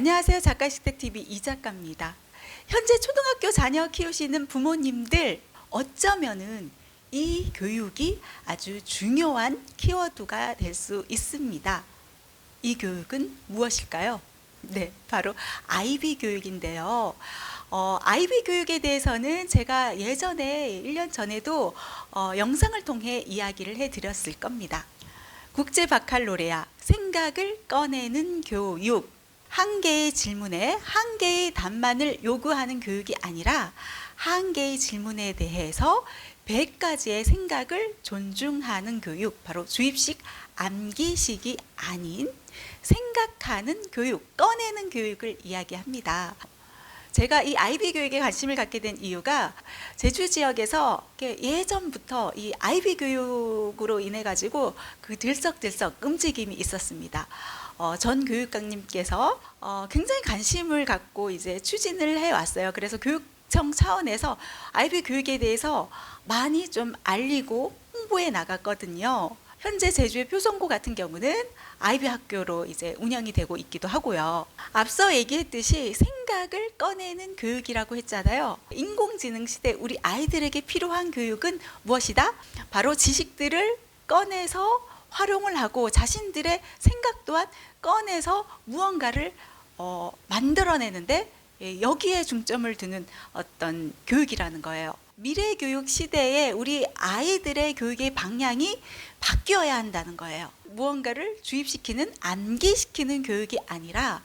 안녕하세요. 작가식택TV 이 작가입니다. 현재 초등학교 자녀 키우시는 부모님들 어쩌면은 이 교육이 아주 중요한 키워드가 될 수 있습니다. 이 교육은 무엇일까요? 네, 바로 아이비 교육인데요. 어, 아이비 교육에 대해서는 제가 예전에 1년 전에도 어, 영상을 통해 이야기를 해드렸을 겁니다. 국제 바칼로레아 생각을 꺼내는 교육 한 개의 질문에 한 개의 답만을 요구하는 교육이 아니라 한 개의 질문에 대해서 100가지의 생각을 존중하는 교육 바로 주입식 암기식이 아닌 생각하는 교육 꺼내는 교육을 이야기합니다. 제가 이 아이비 교육에 관심을 갖게 된 이유가 제주 지역에서 예전부터 이 아이비 교육으로 인해 가지고 그 들썩들썩 움직임이 있었습니다. 어, 전 교육감님께서 어, 굉장히 관심을 갖고 이제 추진을 해 왔어요. 그래서 교육청 차원에서 아이비 교육에 대해서 많이 좀 알리고 홍보해 나갔거든요. 현재 제주의 표성고 같은 경우는 아이비 학교로 이제 운영이 되고 있기도 하고요. 앞서 얘기했듯이 생각을 꺼내는 교육이라고 했잖아요. 인공지능 시대 우리 아이들에게 필요한 교육은 무엇이다? 바로 지식들을 꺼내서 활용을 하고 자신들의 생각 또한 꺼내서 무언가를 어, 만들어내는데 예, 여기에 중점을 두는 어떤 교육이라는 거예요. 미래 교육 시대에 우리 아이들의 교육의 방향이 바뀌어야 한다는 거예요. 무언가를 주입시키는 암기시키는 교육이 아니라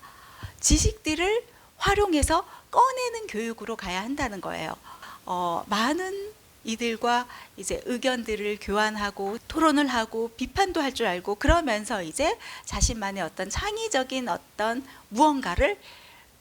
지식들을 활용해서 꺼내는 교육으로 가야 한다는 거예요. 어, 많은 이들과 이제 의견들을 교환하고 토론을 하고 비판도 할 줄 알고 그러면서 이제 자신만의 어떤 창의적인 어떤 무언가를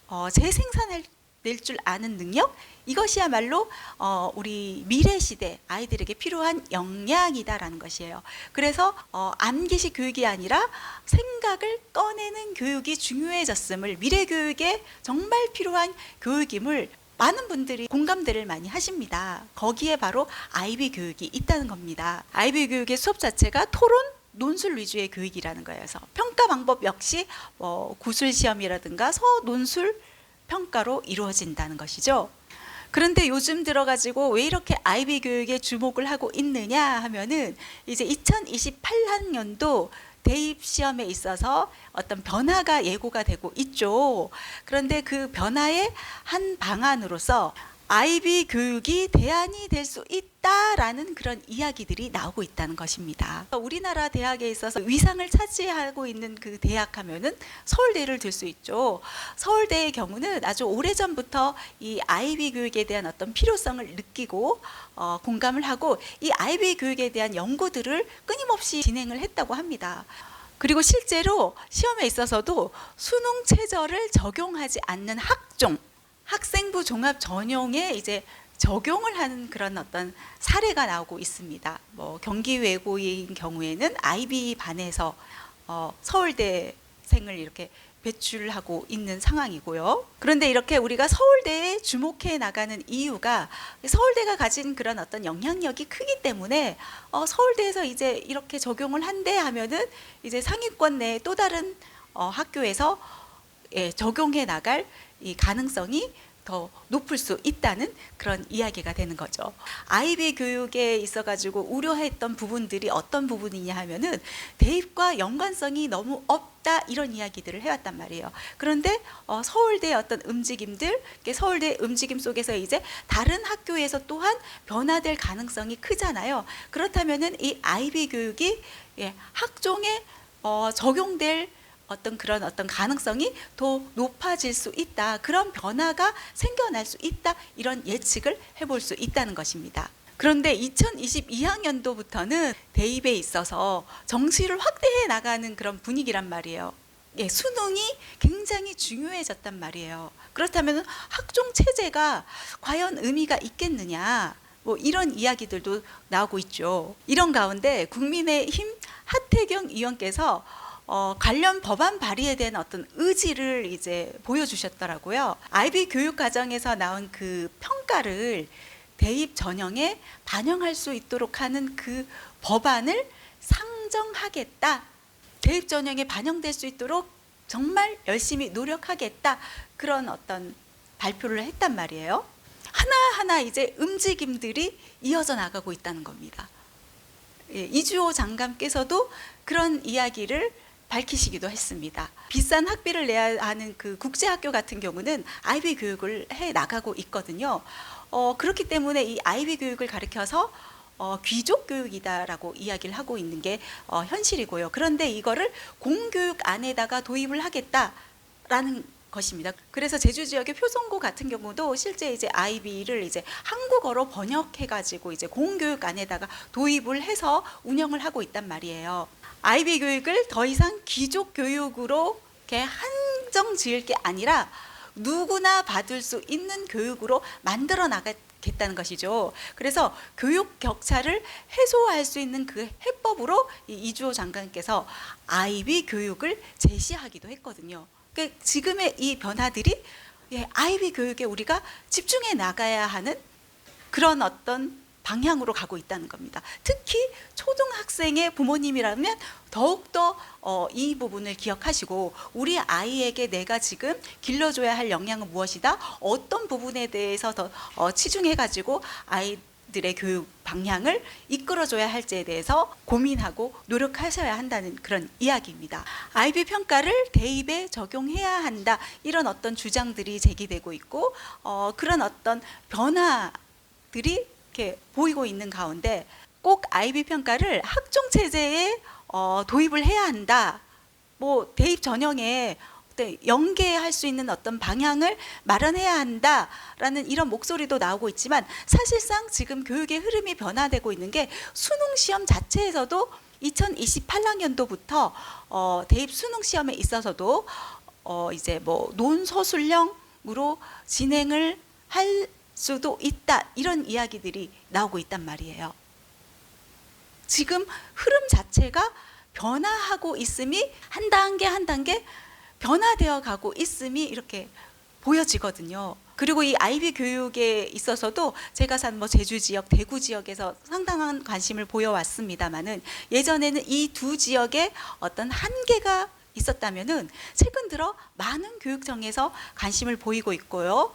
어, 재생산할 낼줄 아는 능력 이것이야말로 어, 우리 미래 시대 아이들에게 필요한 역량이다라는 것이에요. 그래서 어, 암기식 교육이 아니라 생각을 꺼내는 교육이 중요해졌음을 미래 교육에 정말 필요한 교육임을 많은 분들이 공감대를 많이 하십니다. 거기에 바로 아이비 교육이 있다는 겁니다. 아이비 교육의 수업 자체가 토론 논술 위주의 교육이라는. 그래서 평가 방법 역시 뭐 구술 시험이라든가 서 논술 평가로 이루어진다는 것이죠. 그런데 요즘 들어가지고 왜 이렇게 아이비 교육에 주목을 하고 있느냐 하면은 이제 2028학년도 대입 시험에 있어서 어떤 변화가 예고가 되고 있죠. 그런데 그 변화의 한 방안으로서 아이비 교육이 대안이 될 수 있다라는 그런 이야기들이 나오고 있다는 것입니다. 우리나라 대학에 있어서 위상을 차지하고 있는 그 대학 하면은 서울대를 들 수 있죠. 서울대의 경우는 아주 오래전부터 이 아이비 교육에 대한 어떤 필요성을 느끼고 어, 공감을 하고 이 아이비 교육에 대한 연구들을 끊임없이 진행을 했다고 합니다. 그리고 실제로 시험에 있어서도 수능 최저를 적용하지 않는 학종 학생부 종합 전형에 이제 적용을 하는 그런 어떤 사례가 나오고 있습니다. 뭐 경기 외고인 경우에는 아이비 반에서 어, 서울대생을 이렇게 배출하고 있는 상황이고요. 그런데 이렇게 우리가 서울대에 주목해 나가는 이유가 서울대가 가진 그런 어떤 영향력이 크기 때문에 어, 서울대에서 이제 이렇게 적용을 한대 하면은 이제 상위권 내 또 다른 어, 학교에서 예, 적용해 나갈 이 가능성이 더 높을 수 있다는 그런 이야기가 되는 거죠. 아이비 교육에 있어 가지고 우려했던 부분들이 어떤 부분이냐 하면은 대입과 연관성이 너무 없다 이런 이야기들을 해왔단 말이에요. 그런데 어, 서울대 어떤 움직임들, 서울대 움직임 속에서 이제 다른 학교에서 또한 변화될 가능성이 크잖아요. 그렇다면은 이 아이비 교육이 예, 학종에 어, 적용될 어떤 그런 어떤 가능성이 더 높아질 수 있다. 그런 변화가 생겨날 수 있다. 이런 예측을 해볼 수 있다는 것입니다. 그런데 2022학년도부터는 대입에 있어서 정시를 확대해 나가는 그런 분위기란 말이에요. 예, 수능이 굉장히 중요해졌단 말이에요. 그렇다면 학종 체제가 과연 의미가 있겠느냐? 뭐 이런 이야기들도 나오고 있죠. 이런 가운데 국민의힘 하태경 의원께서 어, 관련 법안 발의에 대한 어떤 의지를 이제 보여주셨더라고요. 아이비 교육 과정에서 나온 그 평가를 대입 전형에 반영할 수 있도록 하는 그 법안을 상정하겠다. 대입 전형에 반영될 수 있도록 정말 열심히 노력하겠다 그런 어떤 발표를 했단 말이에요. 하나하나 이제 움직임들이 이어져 나가고 있다는 겁니다. 예, 이주호 장관께서도 그런 이야기를 밝히시기도 했습니다. 비싼 학비를 내야 하는 그 국제학교 같은 경우는 아이비 교육을 해 나가고 있거든요. 어, 그렇기 때문에 이 아이비 교육을 가르쳐서 어, 귀족 교육이다라고 이야기를 하고 있는 게 어, 현실이고요. 그런데 이거를 공교육 안에다가 도입을 하겠다라는 것입니다. 그래서 제주 지역의 표성고 같은 경우도 실제 이제 아이비를 이제 한국어로 번역해 가지고 이제 공교육 안에다가 도입을 해서 운영을 하고 있단 말이에요. 아이비 교육을 더 이상 귀족 교육으로 이렇게 한정 지을 게 아니라 누구나 받을 수 있는 교육으로 만들어 나가겠다는 것이죠. 그래서 교육 격차를 해소할 수 있는 그 해법으로 이 이주호 장관께서 아이비 교육을 제시하기도 했거든요. 그러니까 지금의 이 변화들이 예, 아이비 교육에 우리가 집중해 나가야 하는 그런 어떤 방향으로 가고 있다는 겁니다. 특히 초등학생의 부모님이라면 더욱더 어, 이 부분을 기억하시고 우리 아이에게 내가 지금 길러줘야 할 역량은 무엇이다? 어떤 부분에 대해서 더 어, 치중해가지고 아이 들의 교육 방향을 이끌어줘야 할지에 대해서 고민하고 노력하셔야 한다는 그런 이야기입니다. 아이비 평가를 대입에 적용해야 한다 이런 어떤 주장들이 제기되고 있고 어, 그런 어떤 변화들이 이렇게 보이고 있는 가운데 꼭 아이비 평가를 학종 체제에 어, 도입을 해야 한다. 뭐 대입 전형에 연계할 수 있는 어떤 방향을 마련해야 한다라는 이런 목소리도 나오고 있지만 사실상 지금 교육의 흐름이 변화되고 있는 게 수능 시험 자체에서도 2028학년도부터 어, 대입 수능 시험에 있어서도 어, 이제 뭐 논서술형으로 진행을 할 수도 있다 이런 이야기들이 나오고 있단 말이에요. 지금 흐름 자체가 변화하고 있음이 한 단계 한 단계 변화되어 가고 있음이 이렇게 보여지거든요. 그리고 이 아이비 교육에 있어서도 제가 산 뭐 제주 지역, 대구 지역에서 상당한 관심을 보여왔습니다만은 예전에는 이 두 지역에 어떤 한계가 있었다면은 최근 들어 많은 교육청에서 관심을 보이고 있고요.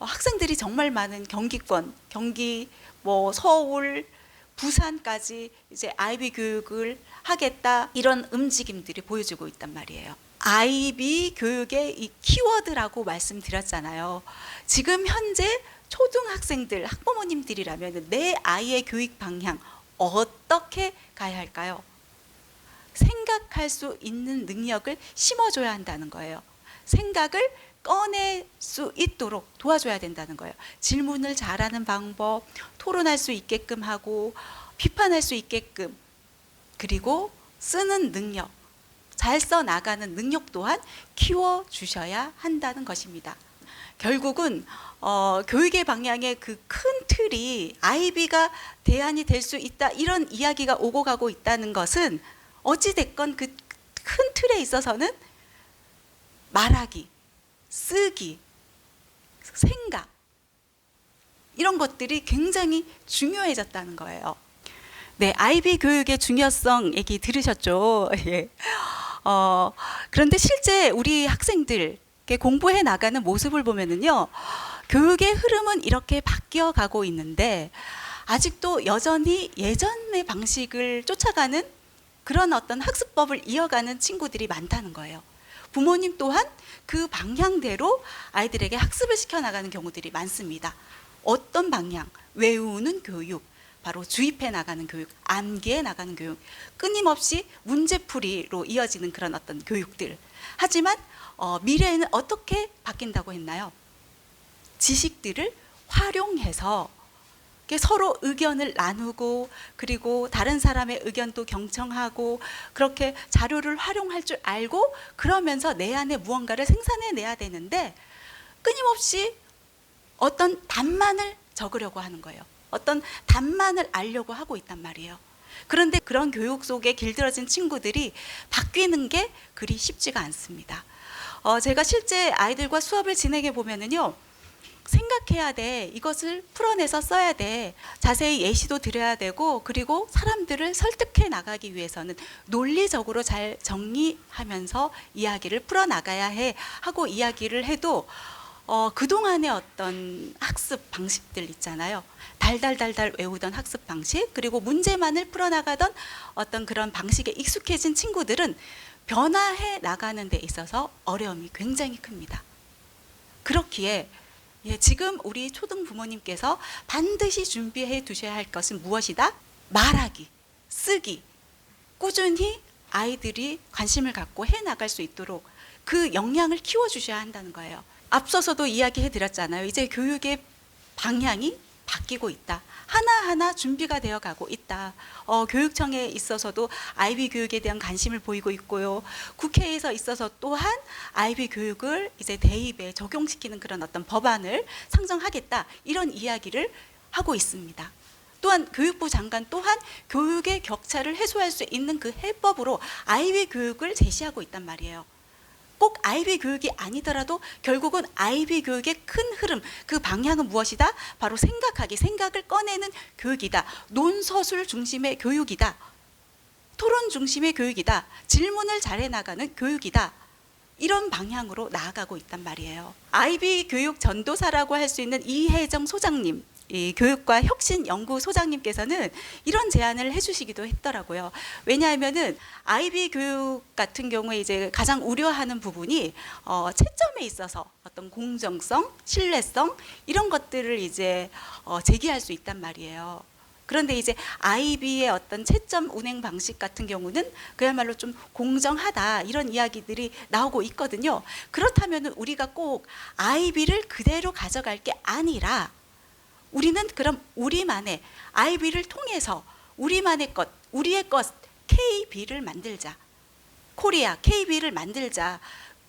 어, 학생들이 정말 많은 경기권, 경기, 뭐 서울, 부산까지 이제 아이비 교육을 하겠다 이런 움직임들이 보여지고 있단 말이에요. 아이비 교육의 이 키워드라고 말씀드렸잖아요. 지금 현재 초등학생들, 학부모님들이라면 내 아이의 교육 방향 어떻게 가야 할까요? 생각할 수 있는 능력을 심어줘야 한다는 거예요. 생각을 꺼낼 수 있도록 도와줘야 된다는 거예요. 질문을 잘하는 방법, 토론할 수 있게끔 하고 비판할 수 있게끔 그리고 쓰는 능력, 잘 써 나가는 능력 또한 키워 주셔야 한다는 것입니다. 결국은 어, 교육의 방향의 그 큰 틀이 아이비가 대안이 될 수 있다 이런 이야기가 오고 가고 있다는 것은 어찌 됐건 그 큰 틀에 있어서는 말하기, 쓰기, 생각 이런 것들이 굉장히 중요해졌다는 거예요. 네, 아이비 교육의 중요성 얘기 들으셨죠? 예. 어, 그런데 실제 우리 학생들 공부해 나가는 모습을 보면은요, 교육의 흐름은 이렇게 바뀌어 가고 있는데 아직도 여전히 예전의 방식을 쫓아가는 그런 어떤 학습법을 이어가는 친구들이 많다는 거예요. 부모님 또한 그 방향대로 아이들에게 학습을 시켜 나가는 경우들이 많습니다. 어떤 방향? 외우는 교육, 바로 주입해 나가는 교육, 암기해 나가는 교육, 끊임없이 문제풀이로 이어지는 그런 어떤 교육들. 하지만 어, 미래에는 어떻게 바뀐다고 했나요? 지식들을 활용해서 서로 의견을 나누고 그리고 다른 사람의 의견도 경청하고 그렇게 자료를 활용할 줄 알고 그러면서 내 안에 무언가를 생산해 내야 되는데 끊임없이 어떤 답만을 적으려고 하는 거예요. 어떤 답만을 알려고 하고 있단 말이에요. 그런데 그런 교육 속에 길들어진 친구들이 바뀌는 게 그리 쉽지가 않습니다. 어, 제가 실제 아이들과 수업을 진행해 보면은요, 생각해야 돼. 이것을 풀어내서 써야 돼. 자세히 예시도 드려야 되고 그리고 사람들을 설득해 나가기 위해서는 논리적으로 잘 정리하면서 이야기를 풀어 나가야 해 하고 이야기를 해도 어, 그동안의 어떤 학습 방식들 있잖아요. 달달달달 외우던 학습 방식, 그리고 문제만을 풀어나가던 어떤 그런 방식에 익숙해진 친구들은 변화해 나가는 데 있어서 어려움이 굉장히 큽니다. 그렇기에 예, 지금 우리 초등 부모님께서 반드시 준비해 두셔야 할 것은 무엇이다? 말하기, 쓰기, 꾸준히 아이들이 관심을 갖고 해 나갈 수 있도록 그 역량을 키워 주셔야 한다는 거예요. 앞서서도 이야기해 드렸잖아요. 이제 교육의 방향이 바뀌고 있다. 하나하나 준비가 되어 가고 있다. 어, 교육청에 있어서도 아이비 교육에 대한 관심을 보이고 있고요. 국회에서 있어서 또한 아이비 교육을 이제 대입에 적용시키는 그런 어떤 법안을 상정하겠다. 이런 이야기를 하고 있습니다. 또한 교육부 장관 또한 교육의 격차를 해소할 수 있는 그 해법으로 아이비 교육을 제시하고 있단 말이에요. 꼭 아이비 교육이 아니더라도 결국은 아이비 교육의 큰 흐름, 그 방향은 무엇이다? 바로 생각하기, 생각을 꺼내는 교육이다. 논서술 중심의 교육이다. 토론 중심의 교육이다. 질문을 잘해 나가는 교육이다. 이런 방향으로 나아가고 있단 말이에요. 아이비 교육 전도사라고 할 수 있는 이혜정 소장님, 이 교육과 혁신 연구 소장님께서는 이런 제안을 해주시기도 했더라고요. 왜냐하면은 아이비 교육 같은 경우에 이제 가장 우려하는 부분이 어, 채점에 있어서 어떤 공정성, 신뢰성 이런 것들을 이제 어, 제기할 수 있단 말이에요. 그런데 이제 아이비의 어떤 채점 운행 방식 같은 경우는 그야말로 좀 공정하다 이런 이야기들이 나오고 있거든요. 그렇다면 우리가 꼭 아이비를 그대로 가져갈 게 아니라 우리는 그럼 우리만의 아이비를 통해서 우리만의 것, 우리의 것 KB를 만들자. 코리아 KB를 만들자.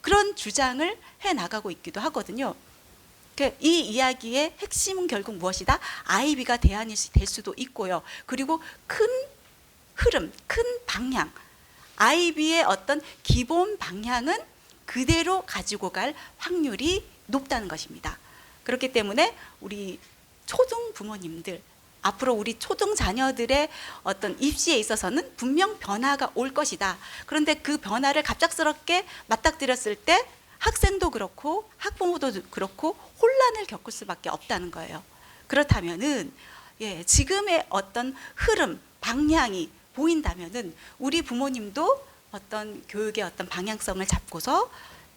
그런 주장을 해 나가고 있기도 하거든요. 그이 이야기의 핵심은 결국 무엇이다? 아이비가 대안이 될 수도 있고요. 그리고 큰 흐름, 큰 방향, 아이비의 어떤 기본 방향은 그대로 가지고 갈 확률이 높다는 것입니다. 그렇기 때문에 우리 초등 부모님들 앞으로 우리 초등 자녀들의 어떤 입시에 있어서는 분명 변화가 올 것이다. 그런데 그 변화를 갑작스럽게 맞닥뜨렸을 때 학생도 그렇고 학부모도 그렇고 혼란을 겪을 수밖에 없다는 거예요. 그렇다면은 예, 지금의 어떤 흐름, 방향이 보인다면은 우리 부모님도 어떤 교육의 어떤 방향성을 잡고서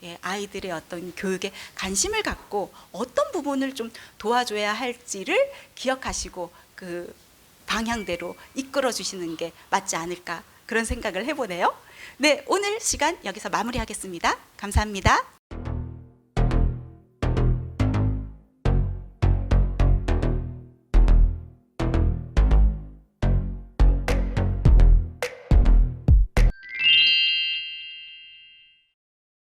예, 아이들의 어떤 교육에 관심을 갖고 어떤 부분을 좀 도와줘야 할지를 기억하시고 그 방향대로 이끌어 주시는 게 맞지 않을까 그런 생각을 해보네요. 네, 오늘 시간 여기서 마무리하겠습니다. 감사합니다.